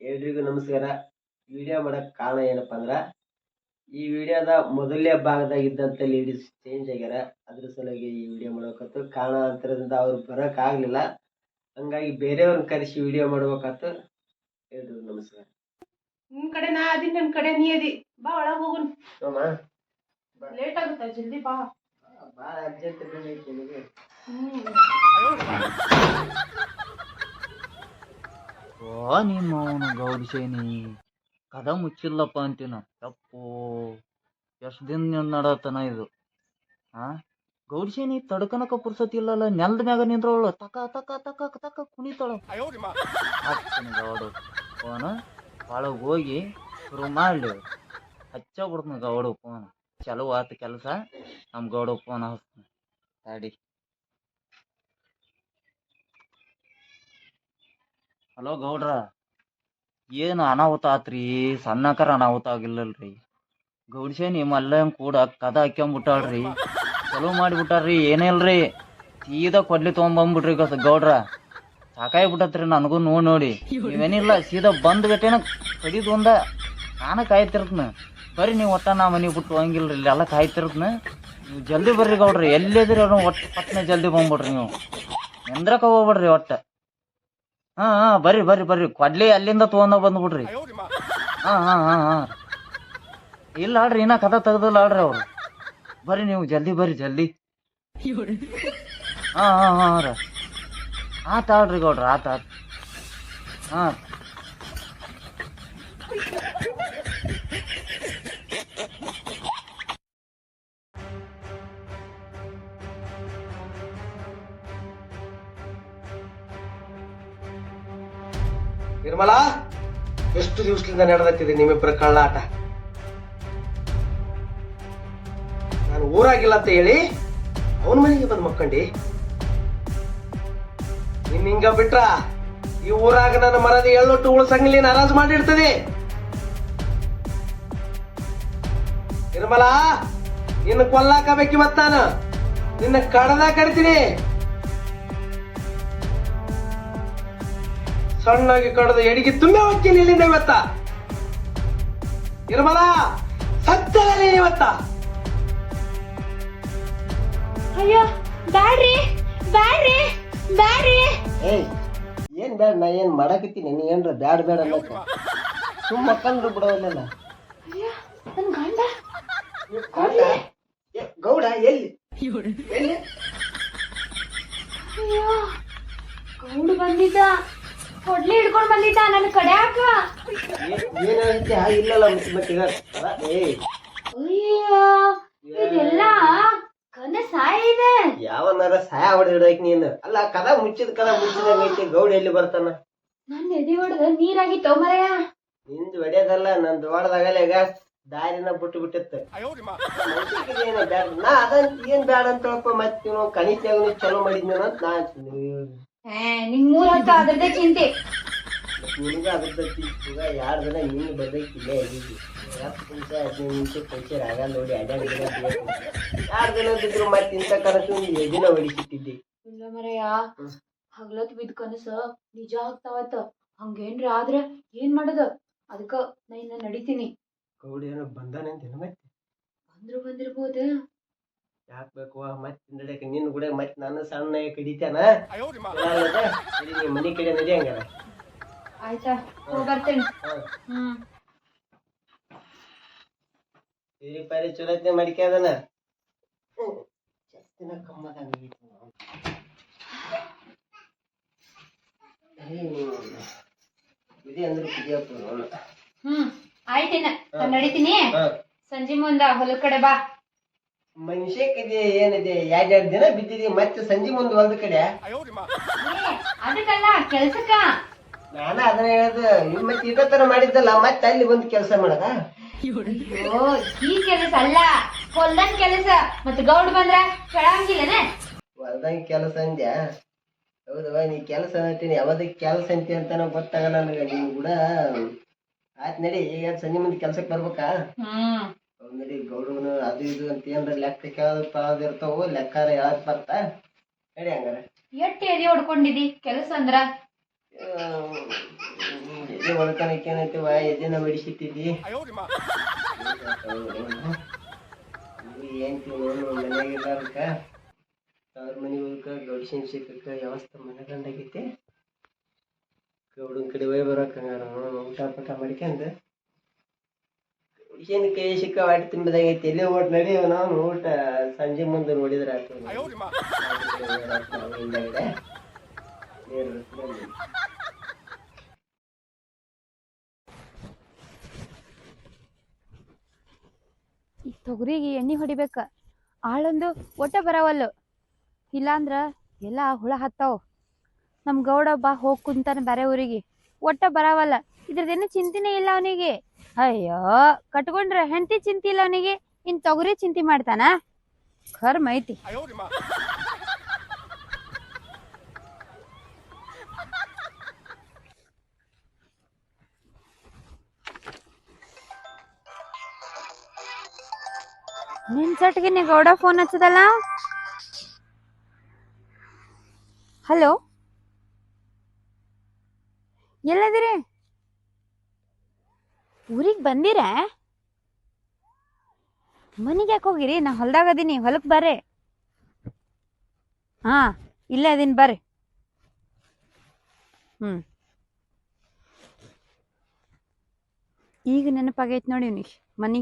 ಎಲ್ರಿಗೂ ನಮಸ್ಕಾರ. ವಿಡಿಯೋ ಮಾಡಕ್ ಕಾರಣ ಏನಪ್ಪ ಅಂದ್ರೆ ಈ ವಿಡಿಯೋದ ಮೊದಲನೇ ಭಾಗದಾಗಿದ್ದಂತ ಲೇಡೀಸ್ ಚೇಂಜ್ ಆಗ್ಯಾರ. ಅದ್ರ ಸಲುವಾಗಿ ಈ ವಿಡಿಯೋ ಮಾಡಬೇಕತ್ತು. ಕಾರಣಾಂತರದಿಂದ ಅವ್ರು ಬರಕ್ ಆಗ್ಲಿಲ್ಲ. ಹಂಗಾಗಿ ಬೇರೆಯವ್ರನ್ನ ಕರೆಸಿ ವಿಡಿಯೋ ಮಾಡ್ಬೇಕಾತು ಎಲ್ರಿಗೂ ನಮಸ್ಕಾರ. ನಿನ್ ಕಡೆ ನಾ ಅದಿ ನನ್ ಕಡೆ ನೀ ಅದಿ. ಬಾ ಒಳಗ್ ಹೋಗು ಲೇಟ್ ಆಗುತ್ತೆ? ಜಲ್ದಿ ಬಾ. ಭಾಳ ಅರ್ಜೆಂಟ್ ಹ್ಮ್. ಓ ನಿಮ್ಮ ಅವನು ಗೌಡ್ಸೇನಿ ಕದ ಮುಚ್ಚಿಲ್ಲಪ್ಪ ಅಂತೀನ. ತಪ್ಪು ಎಷ್ಟು ದಿನ ನಡತನ ಇದು? ಹಾ ಗೌಡ್ಸೇನಿ ತಡ್ಕನಕ ಪುರ್ಸತಿ ಇಲ್ಲಲ್ಲ, ನೆಲದ ಮ್ಯಾಗ ನಿಂದ್ರವಳು. ತಕ ತಕ ತಕ ತಕ ಕುಣಿತಾಳ. ಗೌಡು. ಫೋನ್? ಒಳಗೆ ಹೋಗಿ ಶುರು ಮಾಡಲಿ ಹಚ್ಚ ಬಿಡ್ತನ ಗೌಡು ಫೋನ್. ಚಲೋ ಆತ ಕೆಲಸ. ನಮ್ಮ ಗೌಡ ಫೋನ್ ಹಚ್ತೀನಿ. ಹಲೋ ಗೌಡ್ರ, ಏನು ಅನಾಹುತ ಆತ್ರಿ? ಸಣ್ಣಕರ ಅನಾಹುತ ಆಗಿಲ್ಲಲ್ರಿ. ಗೌಡ್ಸೇನಿ ಮಲ್ಲಯ್ಯನ್ ಕೂಡ ಕದ ಹಾಕ್ಯಂಬಿಟ್ಟಾಳ್ರಿ. ಚಲೋ ಮಾಡಿಬಿಟ್ಟಾರ್ರಿ ಏನಿಲ್ರಿ ಸೀದಾ ಕೊಡ್ಲಿ ತೊಗೊಂಬಂದ್ಬಿಟ್ರಿ ಗೌಡ್ರ. ಸಾಕಾಗ್ಬಿಟ್ಟತ್ರಿ ನನಗೂ ನೋಡಿ ನೋಡಿ. ನೀವೇನಿಲ್ಲ, ಸೀದಾ ಬಂದ್ ಗಟ್ಟೆನ ಕಡಿದ್ ಒಂದ. ನಾನು ಕಾಯ್ತಿರ್ತನ. ಬರ್ರಿ ನೀವು ಒಟ್ಟ ನಾ ಮನೆ ಬಿಟ್ಟು ಹೋಗಂಗಿಲ್ರಿ, ಇಲ್ಲಿ ಎಲ್ಲ ಕಾಯ್ತಿರ್ತನ. ನೀವು ಜಲ್ದಿ ಬರ್ರಿ ಗೌಡ್ರಿ ಎಲ್ಲಿದ್ರಿ ಅವ್ರನ್ನ ಒಟ್ಟು ಪಟ್ನೆ ಜಲ್ದಿ ಬಂದ್ಬಿಡ್ರಿ ನೀವು. ಎಂದ್ರಕ ಹೋಗ್ಬಿಡ್ರಿ ಒಟ್ಟ. ಹಾ ಹಾ ಬರ್ರಿ ಬರ್ರಿ ಬರ್ರಿ ಕೊಡ್ಲಿ ಅಲ್ಲಿಂದ ತಗೊಂಡ ಬಂದ್ಬಿಡ್ರಿ ಹಾ ಹಾ ಹಾ ಹಾ ಇಲ್ಲ ಆಡ್ರಿ ಇನ್ನ ಕದ ತೆಗ್ದಿಲ್ಲ ಆಡ್ರಿ ಅವ್ರು ಬರ್ರಿ ನೀವು ಜಲ್ದಿ ಬರ್ರಿ ಜಲ್ದಿ ಹಾ ಹಾ ಹಾ ರೀ ಆತ ಆಡ್ರಿ ಗೌಡ್ರ ಆತ ಆತ ಹಾ ನಿರ್ಮಲಾ, ಎಷ್ಟು ದಿವಸದಿಂದ ನಡೆದತ್ತಿದೆ ನಿಮ್ಮಿಬ್ಬರ ಕಳ್ಳಾಟ ನಾನು ಊರಾಗಿಲ್ಲ ಅಂತ ಹೇಳಿ ಅವನ ಮನೆಗೆ ಬಂದು ಮಕ್ಕಂಡಿ. ನಿನ್ ಹಿಂಗ ಬಿಟ್ರ ಈ ಊರಾಗ ನನ್ನ ಮರದ ಎಳ್ಳೊಟ್ಟು ಉಳ್ಸಂಗಿಲ್ಲ ನಾರಾಜ್ ಮಾಡಿರ್ತದೆ. ನಿರ್ಮಲಾ, ನಿನ್ನ ಕೊಲ್ಲಾಕಬೇಕಿ ಮತ್ತಾನ ನಾನು. ನಿನ್ನ ಕಡದ ಕರಿತೀನಿ. ಸಣ್ಣಾಗಿ ಕಡದ ಎಡಿಗೆ ತುಂಬೆ ಹೋಗ್ತೀನಿ ಇಲ್ಲಿಂದ ಇವತ್ತ. ನಿರ್ಮಲ ಸತ್ತಲ್ಲ ನೀನ್ ಇವತ್ತ. ಅಯ್ಯೋ ಬ್ಯಾಡ್ರಿ ಬ್ಯಾಡ್ರಿ ಬ್ಯಾಡ್ರಿ. ಏಯ್ ಏನ್ ಬ್ಯಾಡ ನಾ ಏನ್ ಮಾಡಕತ್ತೀನಿ? ನೀ ಏನ್ರ ಬ್ಯಾಡ ಬ್ಯಾಡ ಅನ್ನಕ ಸುಮ್ಮ ಕಂದ್ರು ನನ್ ಗಂಡ. ಗೌಡ? ಎಲ್ಲಿ ಎಲ್ಲಿ? ಅಯ್ಯೋ ಗೌಡು ಬಂದಿದ್ದ. ಕೊಡ್ಲಿ ಹಿಡ್ಕೊಂಡ್ ಬಂದಿದ್ದ ನನ್ನ ಕಡೆ ಹಾಕ ಇಲ್ಲಲ್ಲ ಅದ, ಏಯ್. ಅಯ್ಯೋ ಇದೆಲ್ಲ ಕನಸ ಇದೆ. ಯಾವನಾರ ಸಹಾಯ ಹೊಡೆದಿಡಕ್ ನೀನು? ಅಲ್ಲ ಕದ ಮುಚ್ಚಿದ ಕದ ಮುಚ್ಚಿದಂಗ ಐತಿ ಗೌಡ ಎಲ್ಲಿ ಬರ್ತಾನ? ನನ್ನ ಎದೆ ಹೊಡೆದ ನೀರಾಗಿ ತೊಮರಯ್ಯ ನಿಂದು ಹೊಡ್ಯೋದಲ್ಲ ನಂದು ಹೊಡೆದಾಗಲ್ಲ ಈಗ ದಾರಿನ ಬಿಟ್ಟು ಬಿಟ್ಟಿತ್ತು. ನಾ ಅದಂತ ಏನ್ ಬ್ಯಾಡ ಅಂತ ಹೇಳಪ್ಪ ಮತ್ತೆ ಕಣಿತ ಕಣಿತ್ಯಾಗ ಚಲೋ ಮಾಡಿದ್ನ ಅಂತ ನಾ. ನಿಂಗ್ ಮೂರ್ ಹತ್ತು ಅದ್ರದ್ದೇ ಚಿಂತೆ. ನಿನಗ ಅದ್ರ ಈಗ ಯಾರ್ ದಿನ ನಿಮಿಷ ಹದಿನೈದು ನಿಮಿಷ ಆಗಲ್ಲ ನೋಡಿ ಅಡ್ಡಾಡಿ ದಿನ ದಿನ ಬಿದ್ರು ಮತ್ತೆ ಇಂಥ ಕನಸು ಎದಿನ ಇಲ್ಲ ಮರಯ ಹಗ್ಲತ್ ಬಿದ್ ಕನಸ ನಿಜ ಆಗ್ತಾವತ್ತ ಹಂಗೇನ್ರ ಆದ್ರ ಏನ್ ಮಾಡೋದು? ಅದಕ್ಕ ನಾ ಇನ್ನ ನಡಿತೀನಿ. ಗೌಡಿ ಏನೋ ಮತ್ತೆ? ಬಂದ್ರು ಬಂದಿರ್ಬೋದ. ಯಾಕ್ ಬೇಕು ಮತ್ತೆ ನಡ್ಯಾಕ ನಿನ್ನ ಕೂಡ ಮತ್ತೆ ನನ್ನ ಸಣ್ಣ ಕಡಿತಾನ? ಮನಿ ಕಡೆ ನಡಿ ಹಂಗಾರ ಆಯ್ತಾ ಬರ್ತೇನೆ. ಹ್ಮ್. ಸರಿ ಪರಿ ಚಲೋತ್ನೆ ಮಡಿಕೆ ಅದನ? ಜಾಸ್ತಿನ ಕಮ್ಮದಂಗ ಇದೆ ಅಂದ್ರೆ ಕುದಿಯಪ್ಪ ಹ್ಮ್. ಆಯ್ತಿನ? ನಾನ್ ನಡಿತೀನಿ. ಸಂಜೆ ಮುಂದ ಹೊಲದ ಕಡೆ ಬಾ. ಮನುಷ್ಯಕ್ಕಿದೆ ಏನಿದೆ ಎರಡೆರಡು ದಿನ ಬಿದ್ದಿದೆ ಮತ್ತೆ ಸಂಜೆ ಮುಂದೆ ಒಂದ್ ಕಡೆ. ಅದಕ್ಕಲ್ಲ ಕೆಲ್ಸಕ್ಕ? ನಾನು ಅದನ್ನ ಹೇಳದು ಇವ್ ಮತ್ತೆ ಇದೇ ತರ ಮಾಡಿದ್ದಲ್ಲ ಮತ್ತೆ ಅಲ್ಲಿ ಒಂದ್ ಕೆಲಸ ಮಾಡದ? ಅಯ್ಯೋ ಈ ಕೆಲಸ ಅಲ್ಲ ಹೊಲ್ದಂಗ್ ಕೆಲಸ ಮತ್ತೆ ಗೌಡ್ ಬಂದ್ರ ಕೆಳಂಗಿಲ್ಲನೆ ಹೊಲ್ದಂಗ್ ಕೆಲಸ ಅಂದ್ಯಾ? ಹೌದವ ನೀ ಕೆಲಸ ಅಂತೀನಿ ಯಾವ್ದಕ್ಕೆ ಕೆಲಸ ಅಂತಿ ಅಂತ ಗೊತ್ತಾಗಲ್ಲ ನನಗೆ ನೀನು ಕೂಡ. ಆಯ್ತು ನಡಿ ಈಗ ಸಂಜೆ ಮುಂದೆ ಕೆಲ್ಸಕ್ಕೆ ಬರ್ಬೇಕಾ? ಹ್ಮ್. ಹೌದ್ ನಡಿ ಗೌಡವನು ಅದು ಇದು ಅಂತ ಏನ್ರ ಲೆಕ್ಕ ಇರ್ತಾವು ಲೆಕ್ಕಾರ ಯಾರು ಬರ್ತಾ? ಹೇಳಿ ಹಂಗಾರ. ಎಟ್ಟು ಎದೆ ಹೊಡ್ಕೊಂಡಿದಿ ಕೆಲಸ ಅಂದ್ರ? ಎದೆ ಹೊಡ್ಕೊಳಕ್ಕೆ ಏನೈತಿವ ಎದಿನ ಮಡಿಸಿಟ್ಟಿದ್ದಿ ಏನ್ ಮನ್ಯಾಗ ಇರ್ಲಾರ್ದಕ್ಕ ಅವ್ರ ಮನೆ ಹೋಗಕ್ಕ ಗೌಡಿಸಿನ ಸಿಕ್ಕಕ್ಕ ವ್ಯವಸ್ಥೆ ಮನೆಗಂಡಾಗೈತಿ ಗೌಡನ ಕಡೆ ಹೋಗಿ ಬರೋಕೆ ಊಟ ಪಟ ಮಾಡ್ಕೊಂಡು ಕೈ ಸಿಕ್ಕ ವಾಟಿ ತುಂಬಿದಾಗೈತಿ ಎಲ್ಲಿ ಓಟ್ ನಡಿ ನಾವು ಊಟ ಸಂಜೆ ಮುಂದೆ ನೋಡಿದ್ರೆ. ಈ ತೊಗರಿಗೆ ಎಣ್ಣೆ ಹೊಡಿಬೇಕ. ಆಳೊಂದು ಒಟ್ಟ ಬರವಲ್ಲು. ಇಲ್ಲಾಂದ್ರ ಎಲ್ಲ ಹುಳ ಹತ್ತಾವ. ನಮ್ ಗೌಡ ಬಾ ಹೋಗ್ ಕುಂತಾನ ಬೇರೆ ಊರಿಗೆ. ಒಟ್ಟ ಬರವಲ್ಲ. ಇದ್ರದ್ದೇನು ಚಿಂತಿನೇ ಇಲ್ಲ ಅವನಿಗೆ. ಅಯ್ಯೋ, ಕಟ್ಕೊಂಡ್ರೆ ಹೆಂಡತಿ ಚಿಂತಿ ಇಲ್ಲ ಅವನಿಗೆ? ಇನ್ ತೊಗರಿ ಚಿಂತಿ ಮಾಡ್ತಾನ? ಖರ್ ಐತಿ. ನಿನ್ ಸಟ್ಗೆ ನೀ ಗೌಡ ಫೋನ್ ಹಚ್ಚದಲ್ಲ? ಹಲೋ ಎಲ್ಲದಿರಿ ಊರಿಗೆ ಬಂದಿರ? ಮನಿಗೆ ಯಾಕೆ ಹೋಗಿರಿ? ನಾ ಹೊಲ್ದಾಗ ಅದೀನಿ, ಹೊಲಕ್ ಬರ್ರಿ. ಹಾ, ಇಲ್ಲೇ ಅದೀನಿ, ಬರ್ರಿ. ಹ್ಮ್. ಈಗ ನೆನಪಾಗೈತೆ ನೋಡಿ ಇವ್ನಿಗೆ, ಮನಿ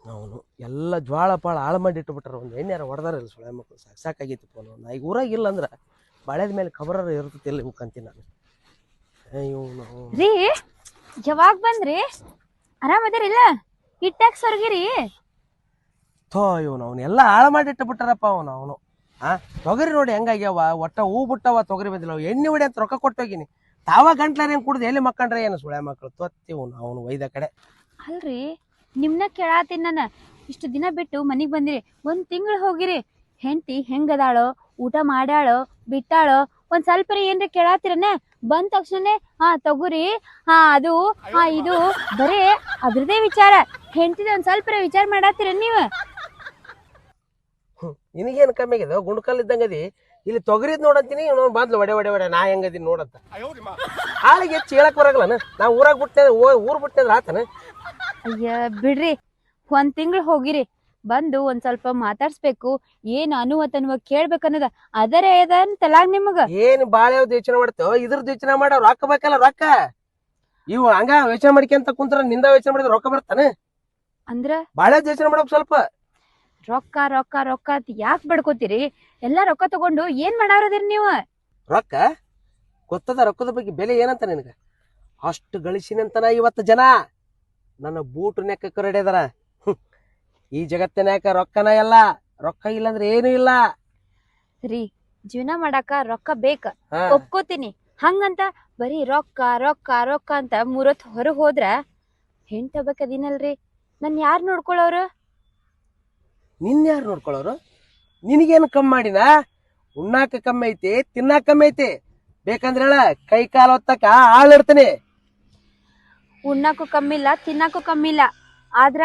ಅವನು ಎಲ್ಲ ಜ್ವಾಳ ಪಾಳ ಹಾಳು ಮಾಡಿ ಇಟ್ಬಿಟ್ರೆ. ಒಂದು ಎಣ್ಣೆಯಾರ ಹೊಡೆದಾರಲ್ಲ ಸುಳೆ ಮಕ್ಕಳು ಸಾಕು ಸಾಕಾಗಿತ್ತು ಫೋನು ನಾ ಈಗ ಊರಾಗ ಇಲ್ಲ ಅಂದ್ರೆ ಬಾಳೆದ ಮೇಲೆ ಖಬರ ಇರ್ತೈತಿ ಇಲ್ಲಿ ಇವ್ಕಂತೀನಿ ನಾನು. ರೀ ಯಾವಾಗ ಬಂದ್ರಿ? ಆರಾಮದಿರಿಲ್ಲ ಇಟ್ಟಾಕ್ ಸರ್ಗಿರಿ? ಥೋ ಇವನು ಅವನು ಎಲ್ಲ ಹಾಳು ಮಾಡಿ ಇಟ್ಟುಬಿಟ್ಟಾರಪ್ಪ ಅವನು ಅವನು. ಆ ತೊಗರಿ ನೋಡಿ ಹೆಂಗಾಗ್ಯಾವ? ಒಟ್ಟ ಹೂ ಬಿಟ್ಟವ ತೊಗರಿ ಬಂದಿಲ್ಲ. ಅವು ಎಣ್ಣೆ ಹೊಡಿ ಅಂತ ರೊಕ್ಕ ಕೊಟ್ಟೋಗಿನಿ ತಾವ ಗಂಟ್ಲಾರೇನು ಕುಡ್ದು ಎಲ್ಲಿ ಮಕ್ಕಂಡ್ರೆ ಏನು ಸುಳೆ ಮಕ್ಕಳು ತೊತ್ತಿ ಅವನು ಅವನು ಒಯ್ದ ಕಡೆ. ಅಲ್ರಿ ನಿಮ್ನ ಕೇಳಾತೀನಿ ನಾನು. ಇಷ್ಟು ದಿನ ಬಿಟ್ಟು ಮನೆಗೆ ಬಂದಿರಿ. ಒಂದು ತಿಂಗಳು ಹೋಗಿರಿ. ಹೆಂಡತಿ ಹೆಂಗದಾಳೋ ಊಟ ಮಾಡ್ಯಾಳೋ ಬಿಟ್ಟಾಳೋ ಒಂದ್ ಸ್ವಲ್ಪ ರೀ ಏನ್ರಿ ಕೇಳಾತಿರನೆ? ಬಂದ ತಕ್ಷಣ ಹಾ ತಗೋರಿ. ಹಾ ಅದು ಹಾ ಇದು. ಬರೇ ಅದ್ರದೇ ವಿಚಾರ. ಹೆಂಡತಿದ ಒಂದ್ ಸ್ವಲ್ಪ ವಿಚಾರ ಮಾಡಾತಿರ ನೀವ್? ನಿನಗೇನು ಕಮ್ಮಿ ಆಗಿದೆ ಗುಂಡ್ಕಲ್ ಇದ್ದಂಗದಿ ಇಲ್ಲಿ ತೊಗರಿದ್ ನೋಡಂತೀನಿ ಇವನು ಬಂದ್ಲು ಒಡೆ ಒಡೆ ಒಡೆ ನಾ ಹೆಂಗದಿ ನೋಡಂತ. ಹಾಳಿಗೆ ಹೆಚ್ಚು ಹೇಳಕ್ ಬರಗಲ್ಲ ನಾ ಊರಾಗ ಬಿಟ್ಟೆ ಊರ್ ಬಿಟ್ಟೆ ಆತನ? ಅಯ್ಯ ಬಿಡ್ರಿ. ಒಂದ್ ತಿಂಗಳು ಹೋಗಿರಿ ಬಂದು ಒಂದ್ ಸ್ವಲ್ಪ ಮಾತಾಡ್ಸ್ಬೇಕು ಏನ್ ಅನುವತ್ ಅನ್ವ ಅದರೇ ಅದರ ಅಂತಲಾಗ್ ನಿಮಗ. ಏನ್ ಬಾಳೆ ಯೋಚನೆ ಮಾಡ್ತೇವ? ಇದ್ರದ್ದು ಯೋಚನೆ ಮಾಡ ರೊಕ್ಕ ಬೇಕಲ್ಲ ರೊಕ್ಕ? ಇವ್ ಹಂಗ ಯೋಚನೆ ಮಾಡ್ಕೊಂತ ಕುಂತ್ರ ನಿಂದ ಯೋಚನೆ ಮಾಡಿದ್ರೆ ರೊಕ್ಕ ಬರ್ತಾನೆ? ಅಂದ್ರ? ಬಾಳ ಯೋಚನೆ ಮಾಡ್ಬೇಕು ಸ್ವಲ್ಪ. ರೊಕ್ಕ ರೊಕ್ಕ ರೊಕ್ಕ ಅಂತ ಯಾಕೆ ಬಡ್ಕೋತೀರಿ? ಎಲ್ಲಾ ರೊಕ್ಕ ತಗೊಂಡು ಏನ್ ಮಾಡಾರದಿರಿ ನೀವು? ರೊಕ್ಕ? ಗೊತ್ತದ ರೊಕ್ಕದ ಬಗ್ಗೆ ಬೆಲೆ ಏನಂತ ನಿನಗ? ಅಷ್ಟು ಗಳಿಸಿನಂತನ ಇವತ್ತು ಜನ. ನನ್ನ ಬೂಟ್ ನೆಕ್ಕ ಕರಡ್ಯದಾರ. ಈ ಜಗತ್ತಿನ್ಯಾಕ ರೊಕ್ಕನ ಎಲ್ಲ ರೊಕ್ಕ ಇಲ್ಲಂದ್ರೆ ಏನು ಇಲ್ಲ. ರೀ ಜೀವನ ಮಾಡಾಕ ರೊಕ್ಕ ಬೇಕ. ಹಾ. ಒಪ್ಕೋತೀನಿ. ಹಂಗಂತ ಬರೀ ರೊಕ್ಕ ರೊಕ್ಕ ರೊಕ್ಕ ಅಂತ ಮೂರೊತ್ ಹೊರಗ್ ಹೋದ್ರ ಹೆಣ್ ಅದಿನಲ್ರಿ. ನನ್ ಯಾರ್ ನೋಡ್ಕೊಳ್ಳೋರು ನಿನ್ ಯಾರು ನೋಡ್ಕೊಳ್ಳೋರು ನಿನಗೇನು ಕಮ್ಮಿ ಮಾಡಿನ? ಉಣ್ಣಾಕ ಕಮ್ಮಿ ಐತಿ ತಿನ್ನಾಕ ಕಮ್ಮಿ ಐತಿ. ಬೇಕಂದ್ರೆ ಹೇಳ ಕೈ ಕಾಲು ಹೊತ್ತಕ ಕಮ್ಮಿ ಉಣ್ಣಾಕು ಕಮ್ಮಿಲ್ಲ ತಿನ್ನಾಕು ಕಮ್ಮಿಲ್ಲ ಆದ್ರ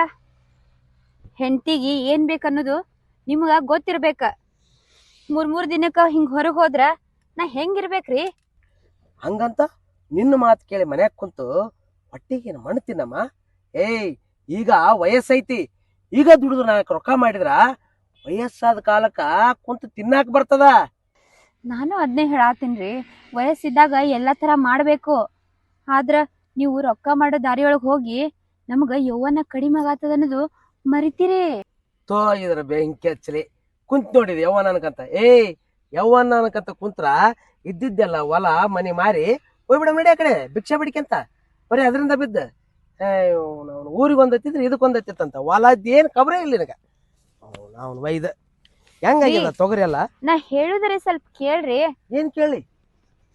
ಹೆಂಡತಿಗಿ ಏನ್ ಬೇಕನ್ನೋದು ನಿಮ್ಗ ಗೊತ್ತಿರ್ಬೇಕ. ಮೂರ್ ಮೂರ್ ದಿನಕ್ಕ ಹಿಂಗ್ ಹೊರಗ್ ಹೋದ್ರ ನಾ ಹೆಂಗಿರ್ಬೇಕ್ರಿ? ಹಂಗಂತ ನಿನ್ನ ಮಾತು ಕೇಳಿ ಮನ್ಯಾಗ ಕುಂತು ಹೊಟ್ಟಿಗೆ ಮಣ್ಣು ತಿನ್ನಮ್ಮ. ಏಯ್ ಈಗ ವಯಸ್ಸೈತಿ. ಈಗ ದುಡಿದು ನಾಲ್ಕು ರೊಕ್ಕ ಮಾಡಿದ್ರ ವಯಸ್ಸಾದ ಕಾಲಕ್ಕ ಕುಂತು ತಿನ್ನಾಕ ಬರ್ತದ. ನಾನು ಅದನ್ನೇ ಹೇಳಾತೀನ್ರಿ. ವಯಸ್ಸಿದ್ದಾಗ ಎಲ್ಲಾ ತರ ಮಾಡ್ಬೇಕು. ಆದ್ರ ನೀವು ರೊಕ್ಕ ಮಾಡೋ ದಾರಿಯೊಳಗ್ ಹೋಗಿ ನಮಗ ಯೌವನ ಕಡಿಮೆ ಆಗತ್ತದ ಅನ್ನೋದು ಮರಿತೀರಿ? ತೋ ಇದ್ರ ಬೆಂಕಿ ಹಚ್ಚಲಿ. ಕುಂತ್ ನೋಡಿದೆ ಯವ್ವನ ಅನ್ಕಂತ ಏಯ್ ಯವ್ವನ ಅನ್ಕಂತ ಕುಂತ್ರ ಇದ್ದಿದ್ದೆಲ್ಲ ಹೊಲ ಮನೆ ಮಾರಿ ಹೋಗ್ಬಿಡ ನಡಿ ಆ ಕಡೆ ಭಿಕ್ಷೆ ಬಿಡಿಕೆಂತ ಬರೀ ಅದರಿಂದ ಬಿದ್ದ. ಊರಿಗೆ ಒಂದತ್ತಿದ್ರೆ ಇದಕ್ಕೊಂದತ್ತಿತ್ತಂತ ಹೊಲದ್ ಏನ್ ಕಬ್ರೇ ಇಲ್ಲ ನಿನಗ. ಅವ್ನು ವೈದ. ಹೆಂಗಾಗಿಲ್ಲ ತೊಗರಿ ಎಲ್ಲ? ನಾ ಹೇಳುದ್ರೆ ಸ್ವಲ್ಪ ಕೇಳ್ರಿ. ಏನ್ ಕೇಳಿ?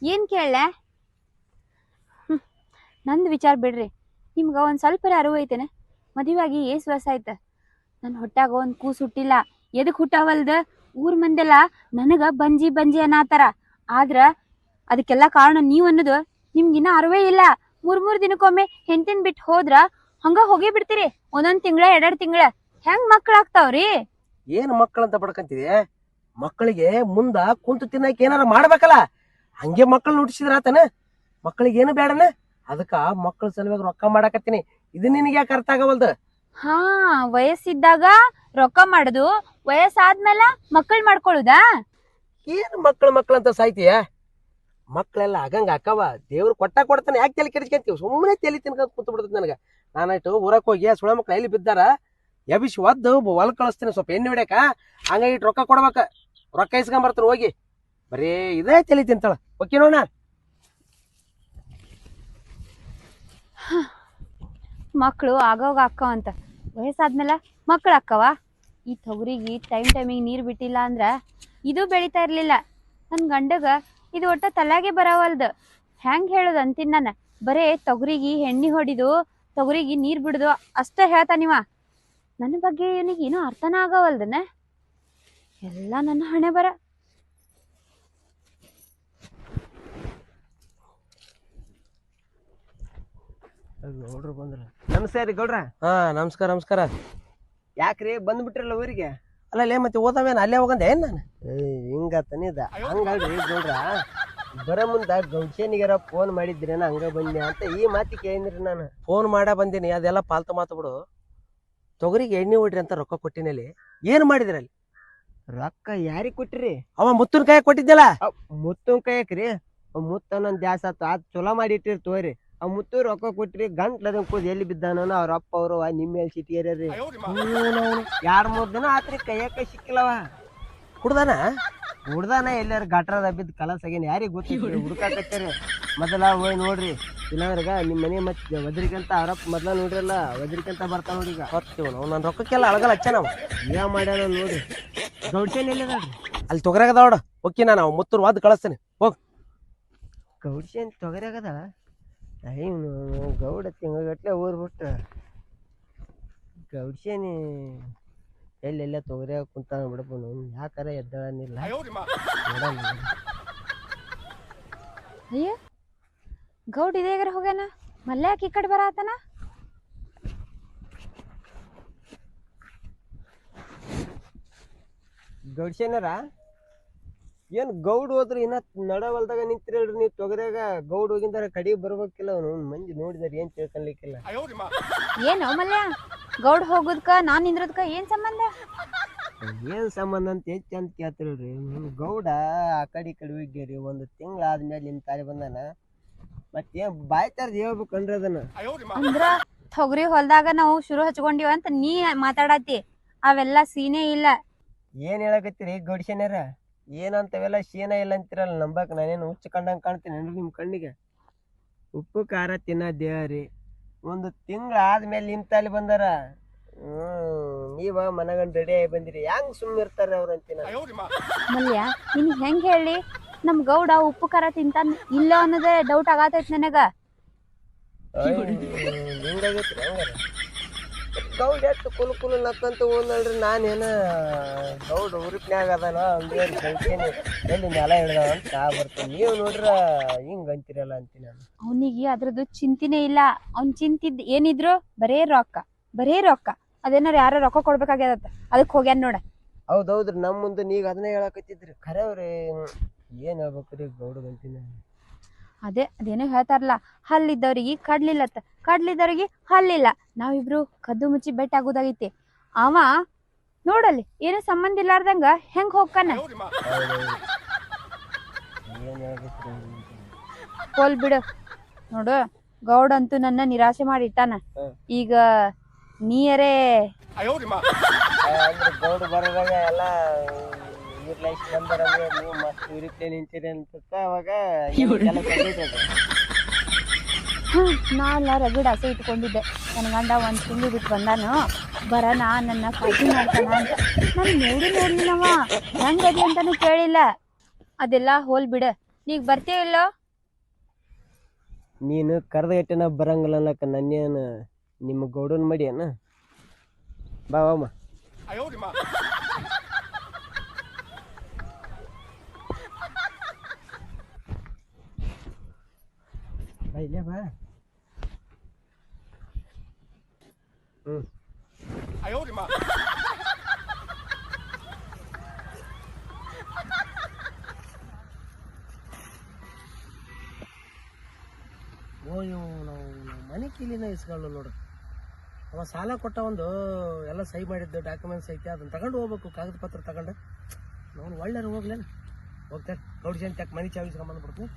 ಏನ್ ಕೇಳ ನಂದು ವಿಚಾರ ಬಿಡ್ರಿ. ನಿಮ್ಗ ಒಂದ್ ಸ್ವಲ್ಪ ಅರಿವು ಐತೆನೆ ಮದುವೆಯಾಗಿ ಏಸ್ ವರ್ಷ ಆಯ್ತ. ನನ್ನ ಹೊಟ್ಟಾಗ ಒಂದು ಕೂಸು ಹುಟ್ಟಿಲ್ಲ. ಎದಕ್ ಹುಟ್ಟಾವಲ್ದ? ಊರ್ ಮಂದೆಲ್ಲ ನನಗ ಬಂಜಿ ಬಂಜಿ ಅನ್ನತಾರ. ಆದ್ರ ಅದಕ್ಕೆಲ್ಲ ಕಾರಣ ನೀವ್ ಅನ್ನೋದು ನಿಮ್ಗಿನ್ನ ಅರವೇ ಇಲ್ಲ. ಮೂರ್ ಮೂರ್ ದಿನಕ್ಕೊಮ್ಮೆ ಹೆಂಡತಿನ್ ಬಿಟ್ಟು ಹೋದ್ರ ಹಂಗ ಹೋಗಿ ಬಿಡ್ತೀರಿ. ಒಂದೊಂದ್ ತಿಂಗಳ ಎರಡ್ ತಿಂಗಳ. ಹೆಂಗ್ ಮಕ್ಳಾಗ್ತಾವ್ರಿ? ಏನ್ ಮಕ್ಕಳಂತ ಪಡ್ಕಂತಿದೆ ಮಕ್ಕಳಿಗೆ ಮುಂದ ಕುಂತು ತಿನ್ನಕ್ ಏನಾರ ಮಾಡ್ಬೇಕಲ್ಲ? ಹಂಗೆ ಮಕ್ಕಳು ನುಡಿಸಿದ್ರ ಆತನ? ಮಕ್ಕಳಿಗೆ ಏನು ಬೇಡನ ಅದಕ್ಕ ಮಕ್ಕಳ ಸಲುವಾಗಿ ರೊಕ್ಕ ಮಾಡಾಕತ್ತೀನಿ. ಇದು ನಿನಗೆ ಯಾಕೆ ಅರ್ಥ ಆಗವಲ್ದು? ಹಾ ವಯಸ್ಸಿದ್ದಾಗ ರೊಕ್ಕ ಮಾಡುದು ವಯಸ್ಸಾದ್ಮೇಲ ಮಕ್ಕಳು ಮಾಡ್ಕೊಳ್ಳುದಾ? ಏನು ಮಕ್ಕಳು ಮಕ್ಕಳು ಅಂತ ಸಾಯ್ತೀಯ? ಮಕ್ಕಳೆಲ್ಲ ಆಗಂಗ ಅಕ್ಕವ ದೇವ್ರು ಕೊಟ್ಟ ಕೊಡ್ತಾನೆ. ಯಾಕೆ ತಲೆ ಕೆಡಿಸ್ಕೊಂತೀವಿ? ಸುಮ್ಮನೆ ತಲೆ ತಿನ್ಕ ಕುಂತು ಬಿಡ್ತದೆ ನನಗೆ. ನಾನಾಯ್ತು ಊರಕ್ಕೆ ಹೋಗಿ ಸುಳ ಮಕ್ಳು ಎಲ್ಲಿ ಬಿದ್ದಾರ? ಎಬಿಸಿ ಒದ್ದು ಹೊಲ ಕಳಿಸ್ತೀನಿ ಸ್ವಲ್ಪ ಎಣ್ಣೆ ಹೊಡ್ಯಾಕ. ಹಂಗಾಗಿ ಇಟ್ಟು ರೊಕ್ಕ ಕೊಡ್ಬೇಕ. ರೊಕ್ಕ ಇಸ್ಕೊಂಬರ್ತಾನೆ ಹೋಗಿ. ಬರೀ ಇದೇ ತಲೆ ತಿಂತಾಳ. ಓಕೆ ನೋಡ ಮಕ್ಕಳು ಆಗೋಗ ಅಕ್ಕವ ಅಂತ. ವಯಸ್ಸಾದ್ಮೇಲೆ ಮಕ್ಕಳು ಅಕ್ಕವ? ಈ ತೊಗರಿಗೆ ಟೈಮ್ ಟೈಮಿಗೆ ನೀರು ಬಿಟ್ಟಿಲ್ಲ ಅಂದ್ರೆ ಇದು ಬೆಳಿತಾ ಇರಲಿಲ್ಲ. ನನ್ನ ಗಂಡಗ ಇದು ಒಟ್ಟ ತಲೆಗೆ ಬರವಲ್ದು. ಹೆಂಗೆ ಹೇಳೋದು ಅಂತೀನಿ ನಾನು? ಬರೇ ತೊಗರಿಗೆ ಎಣ್ಣೆ ಹೊಡಿದು, ತೊಗರಿಗೆ ನೀರು ಬಿಡುದು ಅಷ್ಟೇ ಹೇಳ್ತಾನಿವ ನನ್ನ ಬಗ್ಗೆ ಇವನಿಗೆ ಏನೂ ಅರ್ಥನ ಆಗವಲ್ದನ? ಎಲ್ಲ ನನ್ನ ಹಣೆ ಬರ. ಗೌಡ್ರು ಬಂದ್ರ. ನಮಸ್ಕಾರ ರೀ ಗೌಡ್ರ. ಹಾ ನಮಸ್ಕಾರ ನಮಸ್ಕಾರ. ಯಾಕ್ರಿ? ಬಂದ್ಬಿಟ್ರಲ್ಲ ಊರಿಗೆ? ಅಲ್ಲಲ್ಲೇ ಮತ್ತೆ ಓದಾವೇನ ಅಲ್ಲೇ ಹೋಗಂದೆ ಏನ್ ನಾನು? ಹಿಂಗತನಿದ ಹಂಗಲ್ರಿ ಗೌಡ್ರ. ಬರ ಮುಂದ ಗೌಡ್ಸೇನಿಗಾರ ಫೋನ್ ಮಾಡಿದ್ರೇನ ಹಂಗ ಬಂದೆ ಅಂತ ಈ ಮಾತಿ ಕೇಳಿದ್ರಿ ನಾನು. ಫೋನ್ ಮಾಡ ಬಂದೀನಿ ಅದೆಲ್ಲ ಪಾಲ್ತು ಮಾತು ಬಿಡು. ತೊಗರಿಗೆ ಎಣ್ಣೆ ಹೊಡ್ರಿ ಅಂತ ರೊಕ್ಕ ಕೊಟ್ಟಿನಲ್ಲಿ ಏನ್ ಮಾಡಿದ್ರಲ್ಲಿ ರೊಕ್ಕ ಯಾರಿಗ್ ಕೊಟ್ಟಿರಿ ಅವ ಮುತ್ತಿನ ಕೈ ಕೊಟ್ಟಿದ್ದಲ್ಲ? ಮುತ್ತನ್ ಕೈಯಕ್ರಿ ಮುತ್ತ ನನ್ ದ್ಯಾಸ ಆತು. ಆತ್ ಚಲೋ ಮಾಡಿಟ್ಟಿರ್ ತೋರಿ. ಆ ಮುತ್ತು ರೊಕ್ಕ ಕೊಟ್ರಿ ಗಂಟ್ಲ ಕೂದ್ ಎಲ್ಲಿ ಬಿದ್ದಾನ ಅವ್ರ ಅಪ್ಪ ಅವರು ನಿಮ್ಮ ಮೇಲೆ ಸಿಟಿಯರ್ರಿ ಎರಡ್ ಮೂರ್ ದಿನ ಆತ್ರಿ ಕೈಯಕ್ಕೆ ಸಿಕ್ಕಿಲ್ಲವ. ಕುಡ್ದಾನ ಹುಡ್ದಾನ ಎಲ್ಲಾರ ಗಟ್ರದ ಬಿದ್ದು ಕಲಸ್ ಆಗ್ಯಾನ. ಯಾರಿಗ್ ಗೊತ್ತಿಲ್ಲ ಹುಡುಕಾಕತ್ತಾರ ಮೊದಲ ಹೋಯ್ ನೋಡ್ರಿ. ಇಲ್ಲಾಂದ್ರಗ ನಿಮ್ ಮನೆ ಮತ್ತೆ ವಜ್ರಿಕಂತ ಅವರಪ್ಪ ಮೊದ್ಲ ನೋಡ್ರಲ್ಲ ಒದ್ರಿಕಂತ ಬರ್ತಾವ ನೋಡಿ ಈಗ. ಹೊತ್ತಿವ್ ನಾವು ನನ್ನ ರೊಕ್ಕಕ್ಕೆಲ್ಲ ಅಳಗಲ್ಲ ಹಚ್ಚ ನಾವು. ಏನ್ ಮಾಡ್ಯಾನ ನೋಡ್ರಿ. ಗೌಡ್ಸೇನ್ ಎಲ್ಲದಾಳ್ರಿ ಅಲ್ಲಿ ತೊಗರಾಗದ ನೋಡು. ಓಕೆ ನಾನು ಮುತ್ತೂರು ವಾದ್ ಕಳಿಸ್ತೇನೆ. ಹೋಗ್. ಗೌಡ್ಸೇನ್ ತೊಗರ್ಯಾಗದ ಅಯ್ಯೋ ಗೌಡ ತಿಂಗಳಗಟ್ಲೆ ಊರ್ಬಿಟ್ಟು ಗೌಡ್ಸೇನಿ ಎಲ್ಲೆಲ್ಲ ತೊಗರ್ಯಾಗ ಕುಂತಾನ ಬಿಡಪ್ಪ ಯಾಕಾರ ಎದ್ದಳನಿಲ್ಲ ನೋಡಣ ಅಯ್ಯ ಗೌಡ್ ಇದೇಗರ ಹೋಗ್ಯಾನ? ಮಲ್ಲೆ ಯಾಕೆ ಈ ಕಡೆ ಬರಾತನ ಗೌಡ್ಸೇನಾರ ಏನ್ ಗೌಡ್ ಹೋದ್ರಿ ಇನ್ನ ನಡವಲ್ದಾಗ ನಿಂತಿರಲ್ರಿ ನೀವು ತೊಗರ್ಯಾಗ? ಗೌಡ್ ಹೋಗಿಂದಾರ ಕಡಿ ಬರ್ಬೇಕಿಲ್ಲ ಅವನು. ಮಂದಿ ನೋಡಿದಾರ ಏನ್ ತಿಳ್ಕೊಲಿಕ್ಕಿಲ್ಲ ಏನ್ ಮಲ್ಯ ಗೌಡ್ ಹೋಗುದ್ಕ ನಾನ್ ನಿಂದ್ರದ್ಕ ಏನ್ ಸಂಬಂಧ? ಏನ್ ಸಂಬಂಧ ಅಂತ ಹೆಚ್ಚು ಅಂತ ಕೇಳ್ತಿರಲ್ರಿ. ನಿಮ್ ಗೌಡ ಆ ಕಡೆ ಈ ಕಡೆ ಹೋಗ್ಯಾರಿ. ಒಂದು ತಿಂಗಳ ಆದ್ಮೇಲೆ ನಿಮ್ ತಾಯಿ ಬಂದಾನ. ಮತ್ತೇನ್ ಹೇಳ್ಬೇಕು ಹೇಳ್ಬೇಕನ್ರಿ ಅದನ್ನ. ಅಂದ್ರ ತೊಗರಿ ಹೊಲ್ದಾಗ ನಾವು ಶುರು ಹಚ್ಕೊಂಡಿವ ಅಂತ ನೀ ಮಾತಾಡತಿ ಅವೆಲ್ಲ ಸೀನೇ ಇಲ್ಲ. ಏನ್ ಹೇಳಕತ್ತೀರಿ ಗೌಡ್ಸೇನಾರ ಏನಂತವೆಲ್ಲ ಶೀನ ಇಲ್ಲ ಅಂತಿರಲ್ಲ ನಂಬಕ್ ನಾನೇನು ಹುಚ್ಚ ಕಂಡಂಗ್ ಕಾಣ್ತೀನಿ ನಿಮ್ಮ ಕಣ್ಣಿಗೆ? ಉಪ್ಪು ಖಾರ ತಿನ್ನ ದೇವರಿ ಒಂದು ತಿಂಗ್ಳ ಆದ್ಮೇಲೆ ನಿಮ್ ತಾಲಿ ಬಂದಾರ. ಹ್ಮ್ ನೀವ ಮನಗಂಡ್ ರೆಡಿ ಆಗಿ ಬಂದಿರಿ. ಹೆಂಗ್ ಸುಮ್ಮನೆ ಇರ್ತಾರ ಅವ್ರ ಅಂತಿನ ಮಲ್ಯ ನಿನ್ ಹೆಂಗ್ ಹೇಳಿ? ನಮ್ ಗೌಡ ಉಪ್ಪು ಖಾರ ತಿಂತಾನ ಇಲ್ಲ ಅನ್ನೋದೇ ಡೌಟ್ ಆಗತೈತ್ ನನಗ? ಹಿಂಗಾಗೈತ್ರಿ ಹಂಗಾರ. ಗೌಡ್ ಎಷ್ಟು ಕುಲು ಕುಲು ನತ್ತಂತ ಹೋದ್ರಿ ನಾನೇನ ಗೌಡ್ ಉರುಪ್ನ್ಯಾಗ ಅದಾನ ಹಂಗೆ ಕಳ್ಸೇನಿ ಎಲ್ಲಿ ನೆಲ ಹಿಡ್ದ ಅಂತ ಬರ್ತೀನಿ ಬರ್ತೇನೆ. ನೀವು ನೋಡ್ರ ಹಿಂಗ್ ಅಂತೀರಲ್ಲ ಅಂತೀನಿ ನಾನು. ಅವನಿಗೆ ಅದ್ರದ್ದು ಚಿಂತಿನೇ ಇಲ್ಲ. ಅವ್ನ್ ಚಿಂತಿದ್ ಏನಿದ್ರು ಬರೇ ರೊಕ್ಕ ಬರೇ ರೊಕ್ಕ. ಅದೇನಾರ ಯಾರೋ ರೊಕ್ಕ ಕೊಡ್ಬೇಕಾಗ್ಯದ ಅದಕ್ಕೆ ಹೋಗ್ಯಾನ ನೋಡ. ಹೌದೌದ್ರಿ ನಮ್ಮ ಮುಂದೆ ನೀಗ ಅದನ್ನೇ ಹೇಳಕತ್ತಿದ್ರಿ. ಖರೇವ್ರಿ ಏನ್ ಹೇಳ್ಬೇಕ್ರಿ ಗೌಡ್ ಅಂತೀನಿ ಅದೇ ಅದೇನೋ ಹೇಳ್ತಾರಲ್ಲ ಹಲ್ಲಿದ್ದವ್ರಿಗೆ ಕಡ್ಲಿಲ್ಲತ್ತ ಕಡ್ಲಿದ್ದವ್ರಿಗೆ ಹಲ್ಲಿಲ್ಲ. ನಾವಿಬ್ರು ಕದ್ದು ಮುಚ್ಚಿ ಬೆಟ್ಟ ಆಗೋದಾಗೈತಿ ಅವ ನೋಡಲ್ಲಿ ಏನೋ ಸಂಬಂಧ ಇಲ್ಲಾರ್ದಂಗ ಹೆಂಗ್ ಹೋಗ್ಕಾನ? ಕೋಲ್ ಹೋಲ್ ಬಿಡು. ನೋಡು ಗೌಡ ಅಂತೂ ನನ್ನ ನಿರಾಶೆ ಮಾಡಿಟ್ಟಾನ. ಈಗ ನೀಯರೇ. ಗೌಡ್ ಬರೋದಾಗ ಎಲ್ಲ ಇವ್ರ ಲೈಫ್ ಬಂದಾರಂದ್ರೆ ನೀವು ಮಸ್ತ್ ಇವ್ರಿಪ್ಲೆ ನಿಂತೀರಿ ಅಂತ ಅವಾಗ ಎಲ್ಲ ಕಂಡಿದ್ರಿ ಹ್ಮ್ ನಾಲ್ಲ ರಗಡ್ ಆಸೆ ಇಟ್ಕೊಂಡಿದ್ದೆ. ನನ್ನ ಗಂಡ ಒಂದ್ ತಿಂಗಳು ಬಿಟ್ಟು ಬಂದಾನು. ಬರೋಣ ನನ್ನ ಕಾಳಜಿ ಮಾಡ್ತಾನ ಅಂತ. ನಾನು ನೋಡಿ ನೋಡ್ಲಿಲ್ಲವ ಹೆಂಗದಿ ಅಂತಾನು ಕೇಳಿಲ್ಲ. ಅದೆಲ್ಲ ಹೋಲ್ ಬಿಡ. ಬರ್ತೀಯ ಇಲ್ಲೋ? ನೀನು ಕರೆದ ಇಟ್ಟನ ಬರಂಗಿಲ್ಲ ಅನ್ನಕ ನನ್ನೇನು ನಿಮ್ಮ ಗೌಡನ್ ಮಡಿಯನ ಬಾ ಅಮ್ಮ ಬಾ ಇಲ್ಲೇ ಬಾ ಹ್ಞೂ ಓ ಇವು ನಾವು ನಾವು ಮನೆ ಕೀಲಿನ ಇಸ್ಕೊಳ್ಳೋ ನೋಡು. ಅವ ಸಾಲ ಕೊಟ್ಟ ಒಂದು ಎಲ್ಲ ಸಹಿ ಮಾಡಿದ್ದು ಡಾಕ್ಯುಮೆಂಟ್ಸ್ ಐತೆ ಅದನ್ನ ತಗೊಂಡು ಹೋಗ್ಬೇಕು ಕಾಗದ ಪತ್ರ ತಗೊಂಡು. ನಾವು ಒಳ್ಳೆ ಹೋಗ್ಲೇನು? ಹೋಗ್ತಾರೆ ಗೌಡಿ ಜನ ಮನೆ ಚಾವಿ ಇಸ್ಕೊಂಬಂದು ಬಿಡ್ತೀನಿ